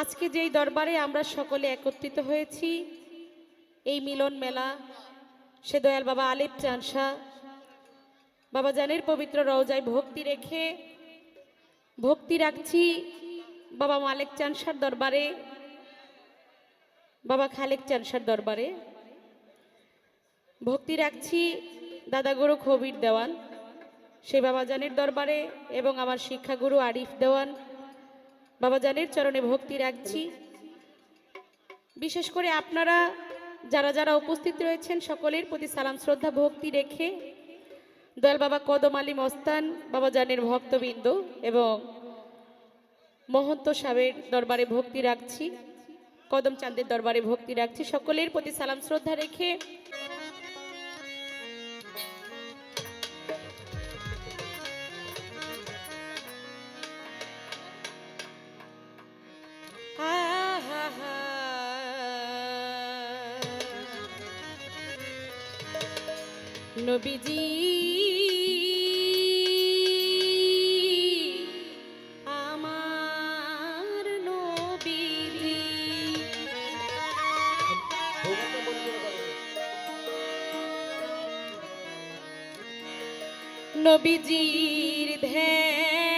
আজকে যেই দরবারে আমরা সকলে একত্রিত হয়েছি, এই মিলন মেলা, সে দয়াল বাবা আলিফ চানসা, বাবা জানের পবিত্র রওজায় ভক্তি রেখে ভক্তি রাখছি বাবা মালেক চানসার দরবারে, বাবা খালেক চানসার দরবারে। ভক্তি রাখছি দাদাগুরু খবির দেওয়ান, সে বাবাজানের দরবারে এবং আমার শিক্ষাগুরু আরিফ দেওয়ান বাবাজানের চরণে ভক্তি রাখছি। বিশেষ করে আপনারা যারা যারা উপস্থিত রয়েছেন, সকলের প্রতি সালাম, শ্রদ্ধা, ভক্তি রেখে দয়াল বাবা কদম আলী মস্তান বাবা বাবাজানের ভক্তবৃন্দ এবং মহন্ত সাহেবের দরবারে ভক্তি রাখছি, কদম চাঁদের দরবারে ভক্তি রাখছি। সকলের প্রতি সালাম, শ্রদ্ধা রেখে নবীজি। আমার নবীজি। নবীজির ধ্যানে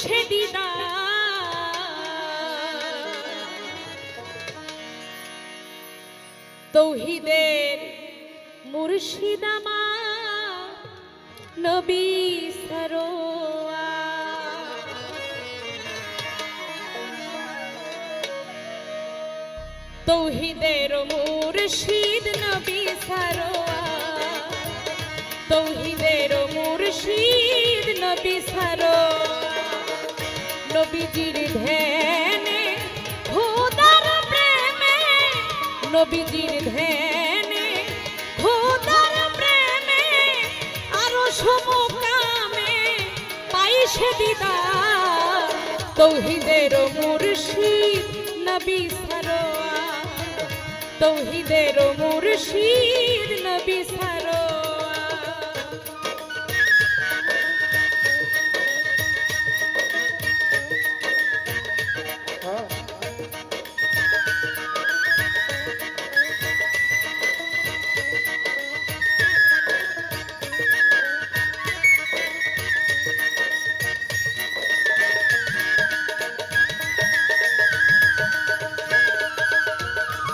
সে দিদা তৌহিদের মুর্শিদামা নবী সরোয়া তৌহিদের মুর্শিদ নবী সরোয়া তৌহিদের মুর্শিদ নবী সরোয়া নবীজির ধ্যানে খোদার প্রেমে, নবীজির ধ্যানে খোদার প্রেমে, আরও সমকামে পাইছে দিদার তৌহিদের মুর্শিদ নবী সরোয়া তৌহিদের মুর্শিদ নবী সরোয়া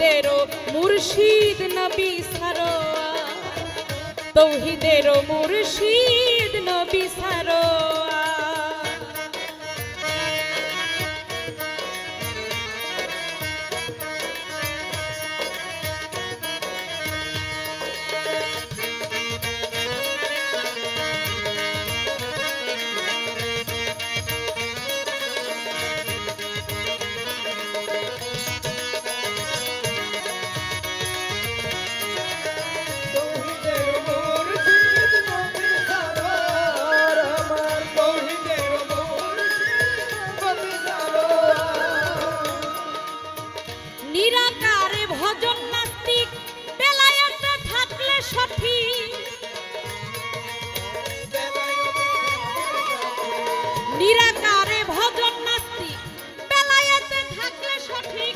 তৌহিদের মুর্শিদ নবী সারোয়া তৌহিদেরও মুর্শিদ নবী সারোয়া থাকলে নিরাকারে ভজন নাস্তিক, বেলায়েতে থাকলে সঠিক।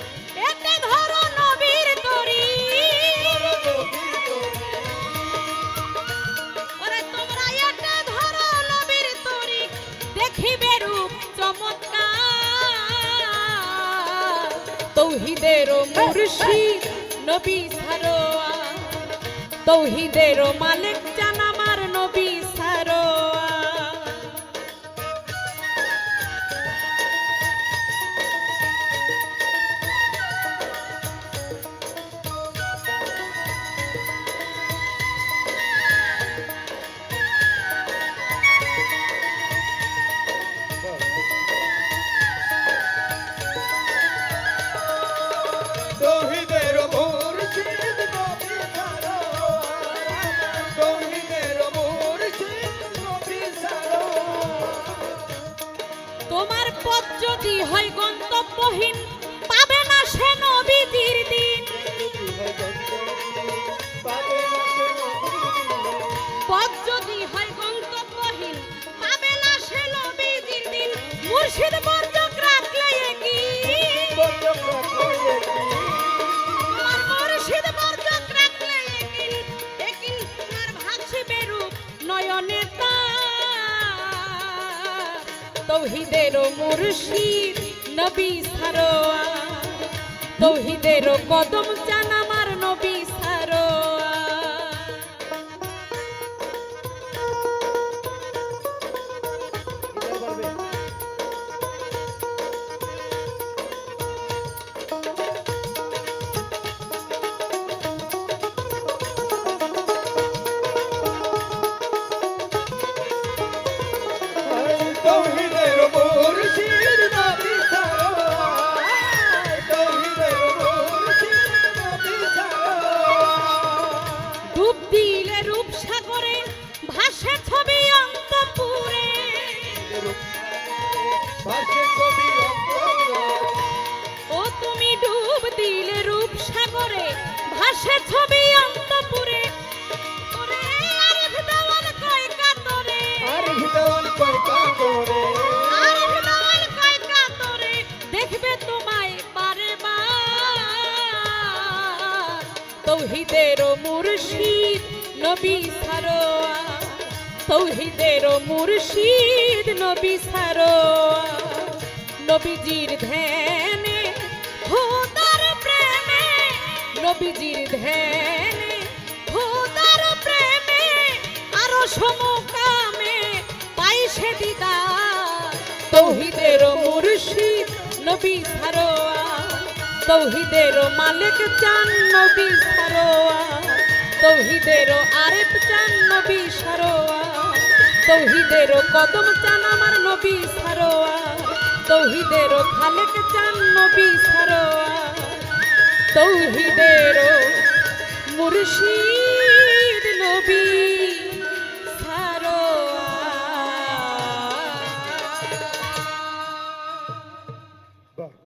এতে ধরো নবীর তরি। ওরে তোমরা এতে দেখিবে রূপ চমৎকার। তৌহিদের মুর্শিদ নবী সারোয়া তৌহিদের মালিক যদি হয় গন্তব্যহীন তৌহিদের মুর্শিদ নবী সারোয়া তৌহিদের কদম চান নবী সারোয়া, তৌহিদের মুর্শিদ নবী সারোয়া। নবীজির ধ্যানে খোদার প্রেমে, নবীজির ধ্যানে খোদার প্রেমে, আরও সমকামে পাইছে দিদার। তৌহিদের মুর্শিদ নবী সারোয়া, তৌহিদের মালিক চান নবী সারোয়া। তৌহিদেরও আরেফ চান নবী সারোয়া। তৌহিদেরও কদম চান আমার নবী সারোয়া। তৌহিদেরও খালেক চান নবী সারোয়া। তৌহিদেরও মুর্শিদ নবী